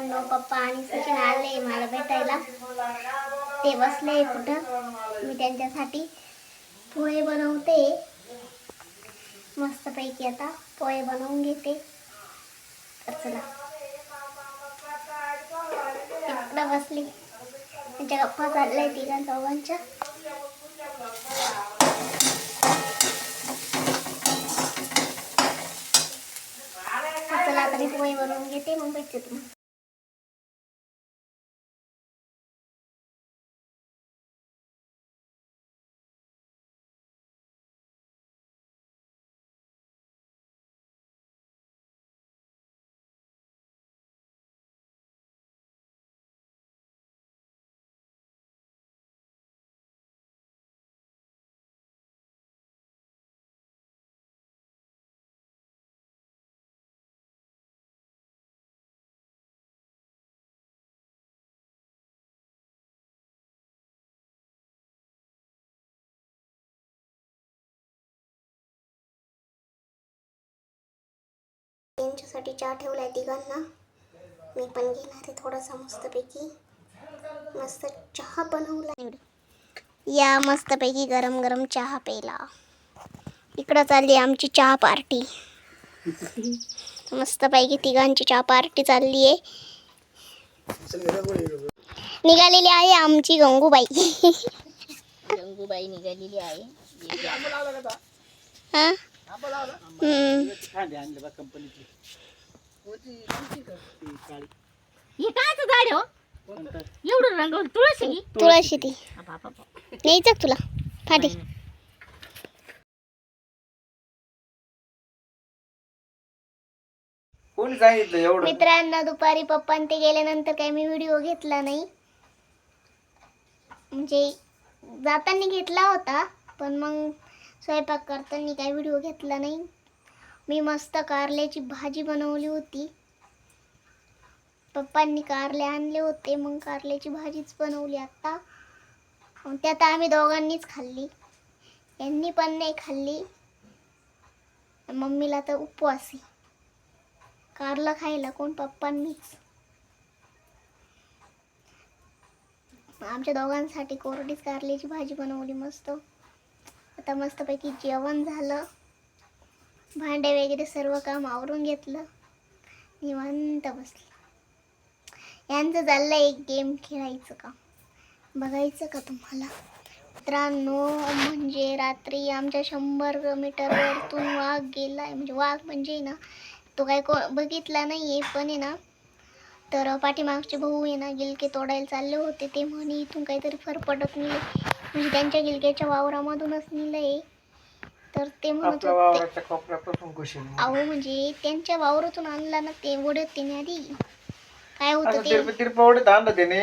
मित्रांनो पप्पा आणि सचिन आले मला भेटायला. ते बसले कुठं? मी त्यांच्यासाठी पोहे बनवते. मस्तपैकी आता पोहे बनवून घेते. तर चला. तिकडं बसली. त्यांच्या गप्पा चालल्या तिघा चौघांच्या. चला आता मी पोहे बनवून घेते. मग भेटते तुम्हाला. त्यांच्यासाठी चहा ठेवलाय तिघांना. मी पण घेणार आहे थोडासा मस्तपैकी. मस्त चहा बनवला या मस्तपैकी गरम गरम चहा प्यायला. इकडं चालली आमची चहा पार्टी. मस्तपैकी तिघांची चहा पार्टी चालली आहे निघालेली आहे आमची गंगूबाई. गंगूबाई निघालेली आहे. हा हम्म. कायचं झाड आहे एवढं रंगवलं तुळशी? की तुळशी ती. बाबा बाबा. न्यायचं का तुला? फाटी. कोणी सांगितलं एवढं? मित्रांना दुपारी पप्पान ते गेल्यानंतर काही मी व्हिडिओ घेतला नाही. म्हणजे जाताना घेतला होता पण मग स्वयंपाक करताना काही व्हिडिओ घेतला नाही. मी मस्त कारल्याची भाजी बनवली होती. पप्पांनी कारले आणले होते मग कारल्याची भाजीच बनवली आत्ता त्यात आम्ही दोघांनीच खाल्ली. यांनी पण नाही खाल्ली. मम्मीला तर उपवास. आहे कारलं खायला कोण? पप्पांनीच. आमच्या दोघांसाठी कोरडीच कारल्याची भाजी बनवली मस्त. आता मस्तपैकी जेवण झालं. भांडे वगैरे सर्व काम आवरून घेतलं. निवांत बसलं. यांचं चाललं एक गेम खेळायचं का बघायचं का तुम्हाला? मित्रांनो म्हणजे रात्री आमच्या शंभर मीटरवरतून वाघ गेला आहे म्हणजे वाघ म्हणजे ना तो काय को बघितला नाही आहे पण आहे ना तर पाठीमागचे भाऊ आहे ना गिलके तोडायला चालले होते. ते म्हणे इथून काहीतरी फरक पडत नाही. म्हणजे त्यांच्या गिलक्याच्या वावरामधूनच नेलं आहे तर ते म्हणत आपल्या होते वावराच्या कोपऱ्यापासून घुशील अहो म्हणजे त्यांच्या वावरातून आणला ना ते ओढत त्याने आधी. काय होतं असं ते? तिरपे तिरपे एवढे आणलं त्याने.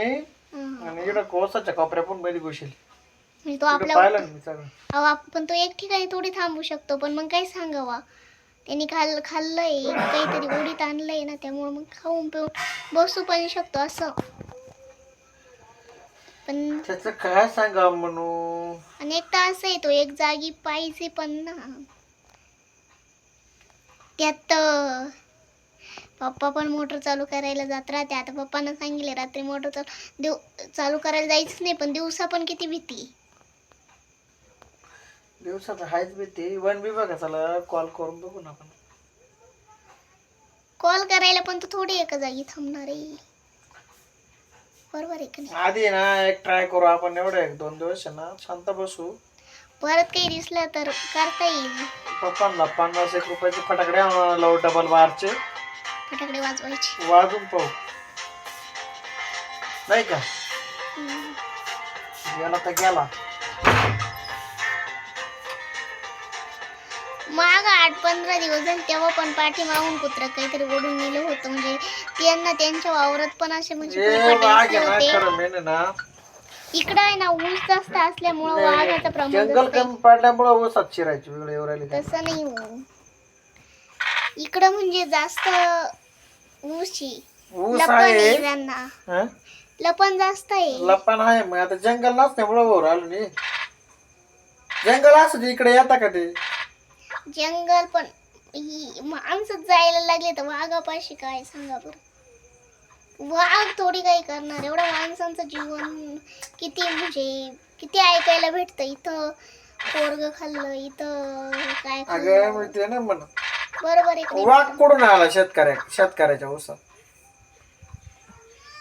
हं. आणि इकडं कोसाच्या मध्ये घुशील. म्हणजे तो तिकडं आपल्या पाहिलं ना मी सगळं. अहो आपण तो एक ठिकाणी थोडी थांबू शकतो पण मग काय सांगावा? त्यांनी खाल खाल्लंय काहीतरी उडीत आणलंय ना त्यामुळे मग खाऊन पिऊन बसू पण शकतो असं. पण त्याचं काय सांगा एक तर असं आहे तो एक जागी पाहिजे पण ना. त्यात अं, पप्पा पण मोटर चालू करायला जात राहते. आता पप्पानं सांगितले रात्री मोटर चालू देव चालू करायला जायचंच नाही पण दिवसा पण किती भीती. दिवसात हायच भीती. वन विभागाचा कॉल करून बघू ना आपण. कॉल करायला पण तो थोडी एका जागी थांबणार आहे. बरोबर आहे का नाही? आधी ना एक ट्राय करू आपण एवढं एक दोन दिवस आहे ना शांत बसू. परत काही दिसलं तर करता येईल पप्पांना पन्नास एक रुपयाचे फटाकडे आणून लावू डबल बारचे. फटाकडे वाजवायचे. वाजून पाहू. नाही का? हम्म. गेला तर गेला. माग आठ पंधरा दिवस झाले तेव्हा पण पाठीमागून कुत्रा काहीतरी ओढून नेलं होतं. म्हणजे त्यांना त्यांच्या वावरात पण असे म्हणजे होते. इकडं आहे ना ऊस जास्त असल्यामुळं वाघाचं प्रमाण जंगल जास्त आहे. कमी पडल्यामुळे ऊसात शिरायची वेगळे येऊ राहिले तसं नाही हो. इकडं म्हणजे जास्त ऊशी ऊस लपण आहे. आहे त्यांना. हं? लपण जास्त आहे. लपान आहे मग आता जंगल नसल्यामुळे वर आलो नाही. जंगल असं इकडे येता का ते? जंगल पण. ही माणसं जायला लागले तर वाघापाशी काय सांगा बरं. वाघ थोडी काही करणार एवढं माणसांचं जीवन किती म्हणजे किती ऐकायला भेटतं. इथं पोरग खाल्लं इथं काय अगं खाल्लं. मी ते ना म्हणत बरोबर आहे की नाही? वाघ कुठून आला शेतकऱ्या शेतकऱ्याच्या ऊसात?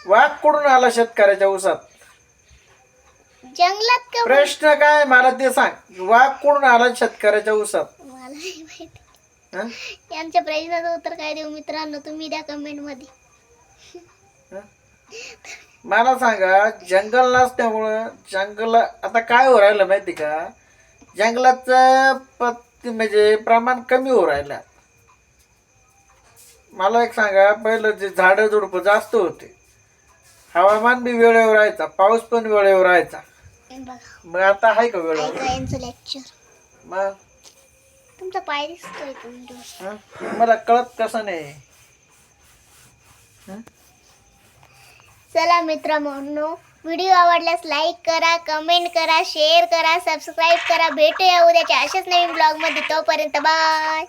वाघ कुठून आला शेतकऱ्याच्या ऊसात? जंगलात का? प्रश्न काय मला ते सांग. वाघ कुठून आला शेतकऱ्याच्या ऊसात? नाही माहिती? यांच्या प्रश्नाचं उत्तर काय देऊ मित्रांनो? तुम्ही द्या कमेंटमध्ये. मला सांगा जंगल नसल्यामुळं जंगल आता काय हो राहिलं माहिती का? जंगलाचं पत म्हणजे प्रमाण कमी हो राहिलं. मला एक सांगा पहिलं जे झाडं झुडपं जास्त होते. हवामान बी वेळेवर राहायचा पाऊस पण वेळेवर राहायचा. मग आता आहे का वेळेवर? मग? तुमचा पाय दिसतोय हं? मला कळत कसं नाही. चला मित्र म्हणून व्हिडिओ आवडल्यास लाईक करा कमेंट करा शेअर करा सबस्क्राईब करा. भेटूया उद्याच्या अशाच नवीन ब्लॉगमध्ये तोपर्यंत बाय